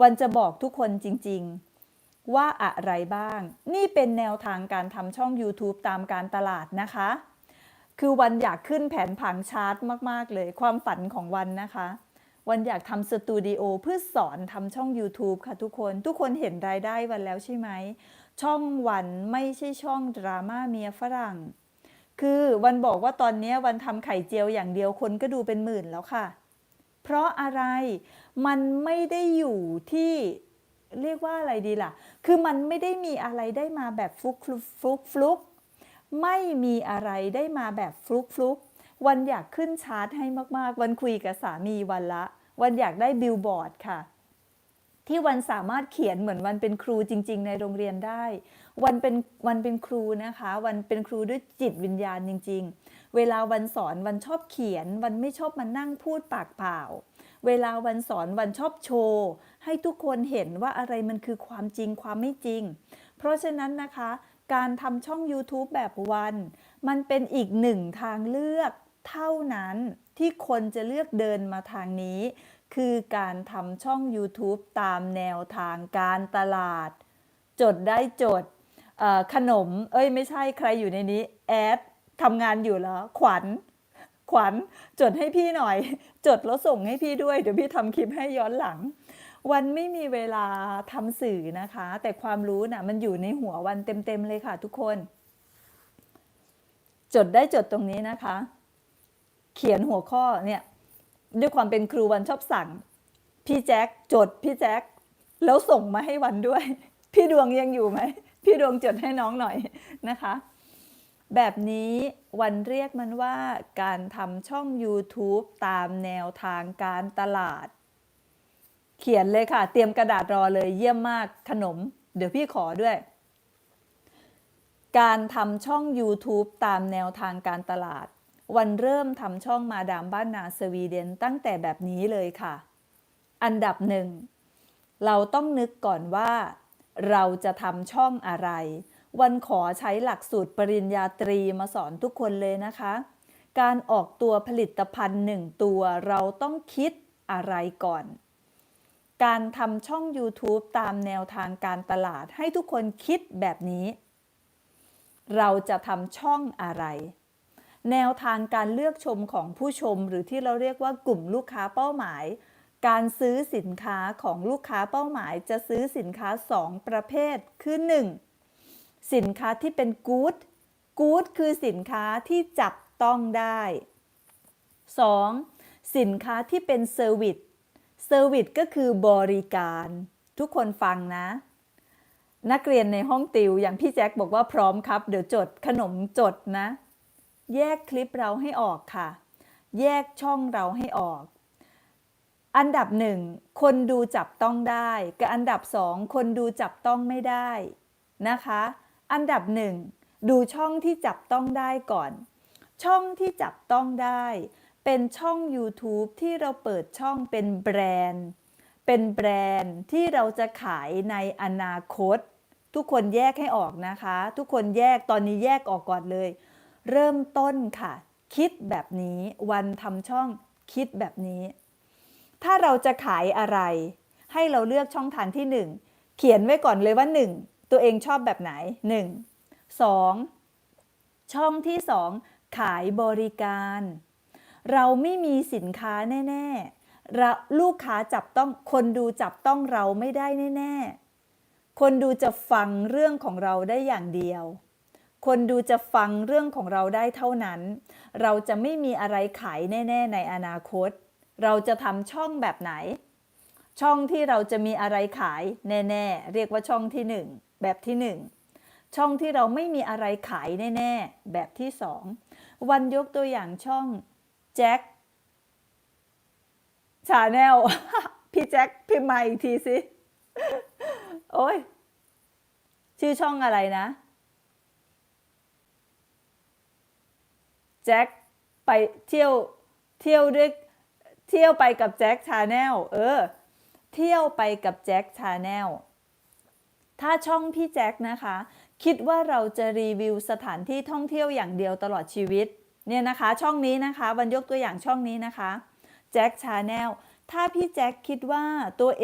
วันจะบอกทุกคนจริง ๆ ว่าอะไรบ้าง นี่เป็นแนวทางการทำช่อง YouTube ตามการตลาดนะคะ คือวันอยากขึ้นแผนผังชาร์ตมาก ๆ เลย ความฝันของวันนะคะ วันอยากทำสตูดิโอเพื่อสอนทำช่อง YouTube ค่ะทุกคน ทุกคนเห็นรายได้วันแล้วใช่ไหม ช่องวันไม่ใช่ช่องดราม่าเมียฝรั่ง คือวันบอกว่าตอนนี้วันทำไข่เจียวอย่างเดียวคนก็ดูเป็นหมื่นแล้วค่ะ เพราะอะไรมันไม่ได้อยู่ที่เรียกว่าอะไรดีล่ะ คือมันไม่ได้มีอะไรได้มาแบบฟลุกฟลุกฟลุกฟลุกไม่มีอะไรได้มาแบบฟลุกฟลุกวันอยากขึ้นชาร์ตให้มากๆ วันคุยกับสามีวันละ วันอยากได้บิลบอร์ดค่ะ ที่วันสามารถเขียนเหมือนวันเป็นครูจริง ๆ ในโรงเรียนได้ วันเป็นวันเป็นครูนะคะ วันเป็นครูด้วยจิตวิญญาณจริง ๆ เวลาวันสอนวันชอบเขียน วันไม่ชอบมานั่งพูดปากเปล่า เวลาวันสอนวันชอบโชว์ให้ทุกคนเห็นว่าอะไรมันคือความจริงความไม่จริง เพราะฉะนั้นนะคะการทำช่อง YouTube แบบวัน มันเป็นอีกหนึ่งทางเลือกเท่านั้นที่คนจะเลือกเดินมาทางนี้ คือการทำช่อง YouTube ตามแนวทางการตลาด จดได้จดขนม เอ้ยไม่ใช่ใครอยู่ในนี้ แอดทำงานอยู่แล้วขวัญ ขวัญ จดให้พี่หน่อย จดแล้วส่งให้พี่ด้วย เดี๋ยวพี่ทำคลิปให้ย้อนหลัง วันไม่มีเวลาทำสื่อนะคะ แต่ความรู้น่ะมันอยู่ในหัววันเต็มๆเลยค่ะทุกคน จดได้จดตรงนี้นะคะ เขียนหัวข้อเนี่ย ด้วยความเป็นครูวันชอบสั่ง พี่แจ็คจดพี่แจ็คแล้วส่งมาให้วันด้วย พี่ดวงยังอยู่ไหม พี่ดวงจดให้น้องหน่อยนะคะ แบบนี้วันเรียกมันว่าการทำช่อง YouTube ตามแนวทางการตลาด เขียนเลยค่ะ เตรียมกระดาษรอเลยเยี่ยมมากขนม เดี๋ยวพี่ขอด้วย การทำช่อง YouTube ตามแนวทางการตลาด วันเริ่มทำช่องมาดามบ้านนาสวีเดนตั้งแต่แบบนี้เลยค่ะ อันดับหนึ่ง เราต้องนึกก่อนว่า เราจะทำช่องอะไร วันขอใช้หลักสูตรปริญญาตรีมาสอนทุกคนเลยนะคะ การออกตัวผลิตภัณฑ์หนึ่งตัวเราต้องคิดอะไรก่อน การทำช่อง YouTube ตามแนวทางการตลาดให้ทุกคนคิดแบบนี้ เราจะทำช่องอะไร แนวทางการเลือกชมของผู้ชม หรือที่เราเรียกว่ากลุ่มลูกค้าเป้าหมาย การซื้อสินค้าของลูกค้าเป้าหมาย จะซื้อสินค้า 2 ประเภท คือ 1. สินค้าที่เป็นกู๊ดกู๊ดคือสินค้าที่จับต้องได้ 2. สินค้าที่เป็นเซอร์วิสเซอร์วิสก็คือบริการ ทุกคนฟังนะ นักเรียนในห้องติวอย่างพี่แจ็คบอกว่าพร้อมครับ เดี๋ยวจดขนมจดนะ แยกคลิปเราให้ออกค่ะ แยกช่องเราให้ออก อันดับหนึ่งคนดูจับต้องได้ กับอันดับสองคนดูจับต้องไม่ได้นะคะ อันดับหนึ่งดูช่องที่จับต้องได้ก่อน ช่องที่จับต้องได้ เป็นช่อง YouTube ที่เราเปิดช่องเป็นแบรนด์ เป็นแบรนด์ที่เราจะขายในอนาคต ทุกคนแยกให้ออกนะคะ ทุกคนแยกตอนนี้แยกออกก่อนเลย เริ่มต้นค่ะ คิดแบบนี้วันทำช่องคิดแบบนี้ ถ้าเราจะขายอะไร ให้เราเลือกช่องทางที่ 1 เขียนไว้ก่อนเลยว่า 1 ตัวเองชอบแบบไหน 1 2 ช่องที่ 2 ขายบริการ เราไม่มีสินค้าแน่ๆเราลูกค้าจับต้องคนดูจับต้องเราไม่ได้แน่ ๆ คนดูจะฟังเรื่องของเราได้อย่างเดียว คนดูจะฟังเรื่องของเราได้เท่านั้น เราจะไม่มีอะไรขายแน่ ๆ ในอนาคต เราจะทำช่องแบบไหน ช่องที่เราจะมีอะไรขายแน่ๆ เรียกว่าช่องที่หนึ่งแบบที่หนึ่งช่องที่เราไม่มีอะไรขายแน่ๆ แบบที่สองวันยกตัวอย่างช่องแจ็คชาแนลพี่แจ็คพิมพ์มาอีกทีสิ โอ้ย ชื่อช่องอะไรนะ แจ็คไปเที่ยวเที่ยวด้วยเที่ยวไปกับแจ็คชาแนลเออ เที่ยวไปกับแจ็คชาแนลถ้าช่องพี่แจ็คนะคะ คิดว่าเราจะรีวิวสถานที่ท่องเที่ยวอย่างเดียวตลอดชีวิตเนี่ยนะคะช่องนี้นะคะวันยกตัวอย่างช่องนี้นะคะแจ็คชาแนลถ้าพี่แจ็คคิดว่าตัวเอง